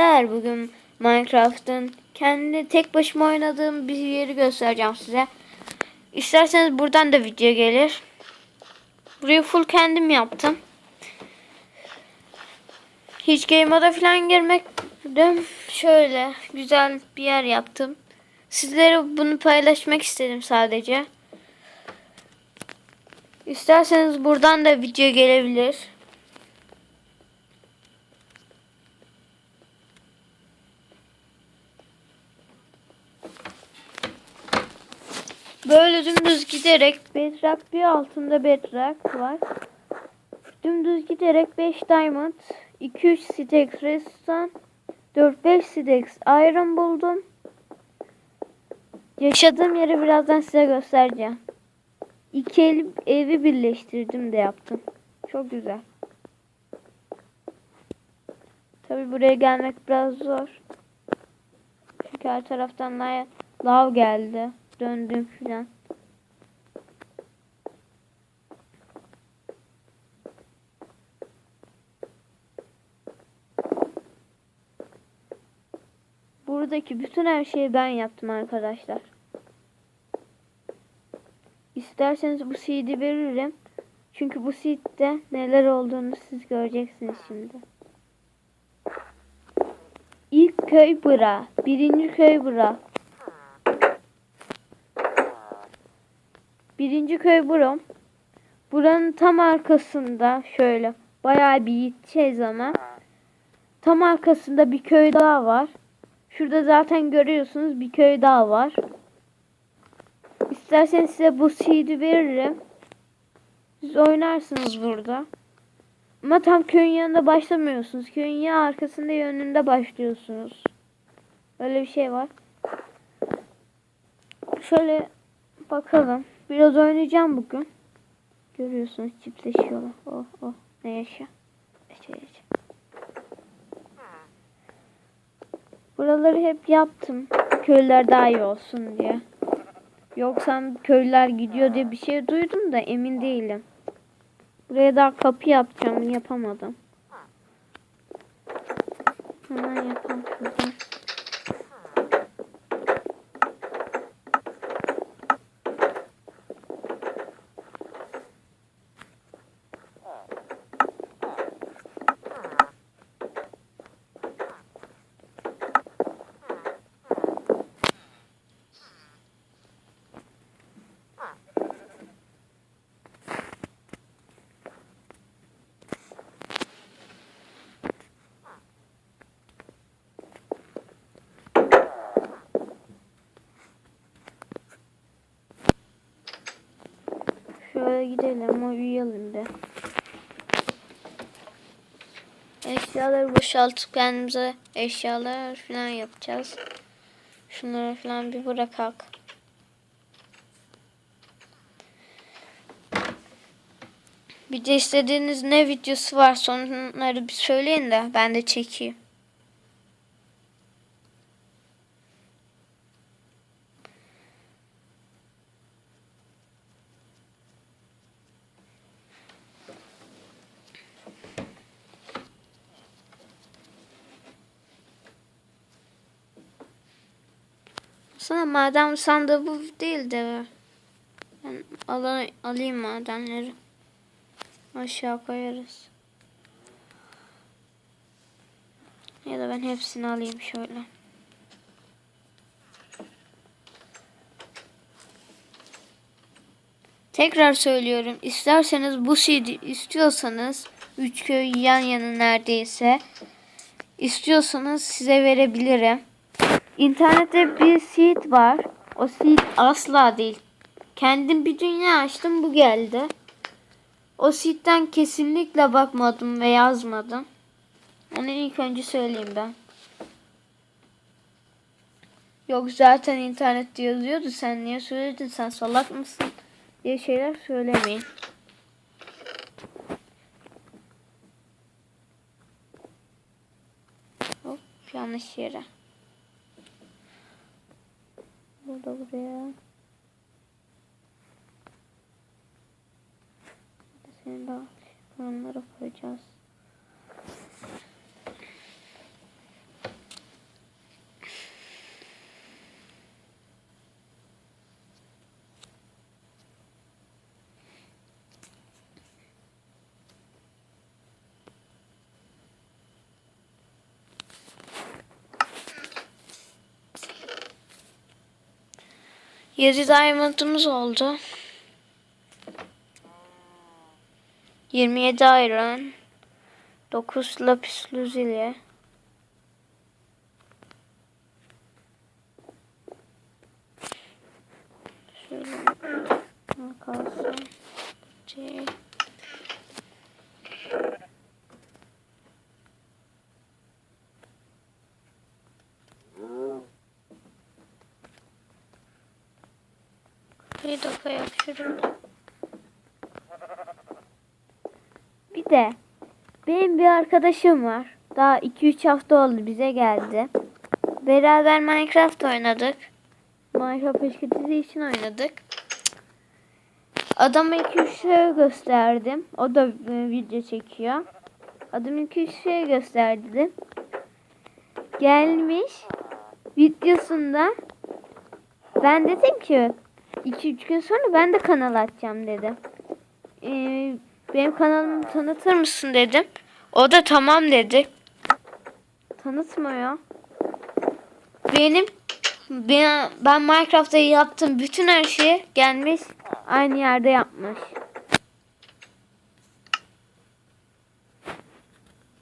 Arkadaşlar bugün Minecraft'ın kendi tek başıma oynadığım bir yeri göstereceğim size. İsterseniz buradan da video gelir. Burayı full kendim yaptım. Hiç game moda falan girmedim. Şöyle güzel bir yer yaptım. Sizlere bunu paylaşmak istedim sadece. İsterseniz buradan da video gelebilir. Böyle dümdüz giderek bedrock bir altında bedrock var. Dümdüz giderek 5 diamond, 2-3 sticks redstone, 4-5 sticks iron buldum. Yaşadığım yeri birazdan size göstereceğim. İki el, evi birleştirdim de yaptım. Çok güzel. Tabi buraya gelmek biraz zor. Çünkü her taraftan lav geldi. Döndüm filan. Buradaki bütün her şeyi ben yaptım arkadaşlar. İsterseniz bu seed'i veririm. Çünkü bu seed'de neler olduğunu siz göreceksiniz şimdi. İlk köy bura. Birinci köy bura. Birinci köy buram. Buranın tam arkasında şöyle bayağı bir gideceğiz ama tam arkasında bir köy daha var. Şurada zaten görüyorsunuz bir köy daha var. İsterseniz size bu seed'i veririm. Siz oynarsınız burada. Ama tam köyün yanında başlamıyorsunuz. Köyün ya arkasında ya önünde başlıyorsunuz. Öyle bir şey var. Şöyle bakalım. Biraz oynayacağım bugün. Görüyorsunuz çiftleşiyorlar. Oh oh ne yaşa. Yaşa yaşa. Buraları hep yaptım. Köyler daha iyi olsun diye. Yoksa köylüler gidiyor diye bir şey duydum da emin değilim. Buraya daha kapı yapacağım. Yapamadım. Hemen yapalım Şöyle gidelim uyuyalım bir. Eşyaları boşaltıp kendimize eşyalar falan yapacağız. Şunları falan bir bırakak. Bir de istediğiniz ne videosu var onları bir söyleyin de ben de çekeyim. Sana maden sandığı bu değil de ben al alayım madenleri. Aşağı koyarız. Ya da ben hepsini alayım şöyle. Tekrar söylüyorum. İsterseniz bu CD istiyorsanız üç köy yan yana neredeyse istiyorsanız size verebilirim. İnternette bir seed var. O seed asla değil. Kendim bir dünya açtım bu geldi. O seed'den kesinlikle bakmadım ve yazmadım. Onu ilk önce söyleyeyim ben. Yok zaten internette yazıyordu. Sen niye söyledin? Sen salak mısın? diye şeyler söylemeyin. Hop yanlış yere. Burada buraya. Seni daha fırınlara koyacağız. 7 diamond'ımız oldu. 27 iron. 9 lapis lazuli. Şöyle kalsın. C. Bir dakika yap şurada. Bir de benim bir arkadaşım var. Daha 2-3 hafta oldu bize geldi. Beraber Minecraft oynadık. Minecraft eşkitisi için oynadık. Adama 2-3 şey gösterdim. O da e, video çekiyor. Adam 2-3 şey gösterdim. Gelmiş videosunda ben dedim ki 2-3 gün sonra ben de kanal açacağım dedi. Ee, benim kanalımı tanıtır mısın dedim. O da tamam dedi. Tanıtmıyor. Benim ben, ben Minecraft'ta yaptığım bütün her şeyi gelmiş aynı yerde yapmış.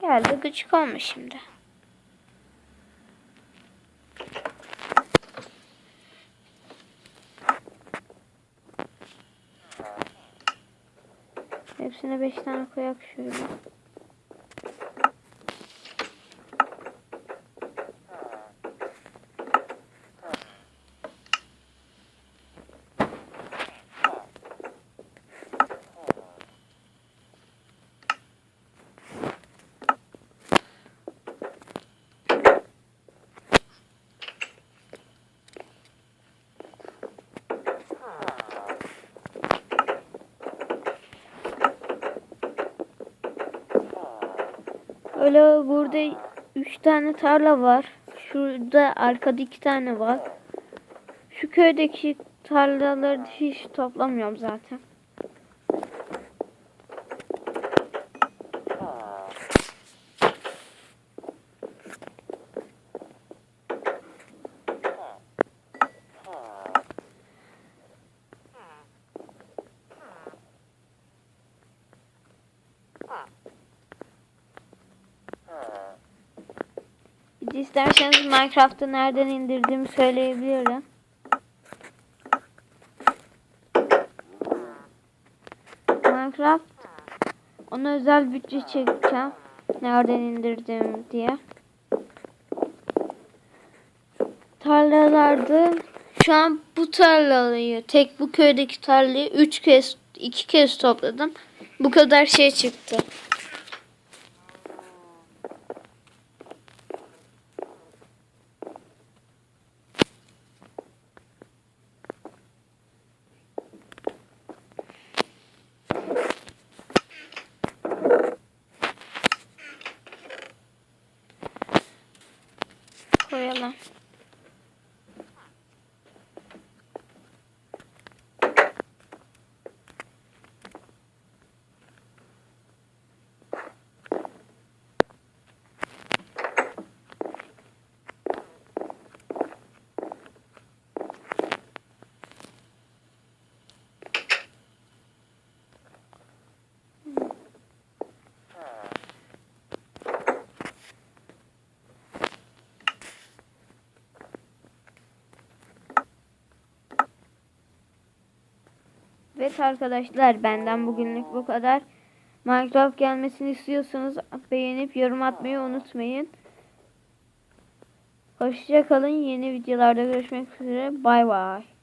Geldi gıcık olmuş şimdi. Hepsine beş tane koyak şöyle. Öyle burada üç tane tarla var. Şurada arkada iki tane var. Şu köydeki tarlaları hiç toplamıyorum zaten. İsterseniz Minecraft'ı nereden indirdiğimi söyleyebilirim. Minecraft ona özel bütçe çekeceğim. Nereden indirdim diye. Tarlalarda şu an bu tarlayı tek bu köydeki tarlayı 3 kez 2 kez topladım. Bu kadar şey çıktı. 안녕. Evet arkadaşlar benden bugünlük bu kadar. Minecraft gelmesini istiyorsanız beğenip yorum atmayı unutmayın. Hoşçakalın. Yeni videolarda görüşmek üzere. Bay bay.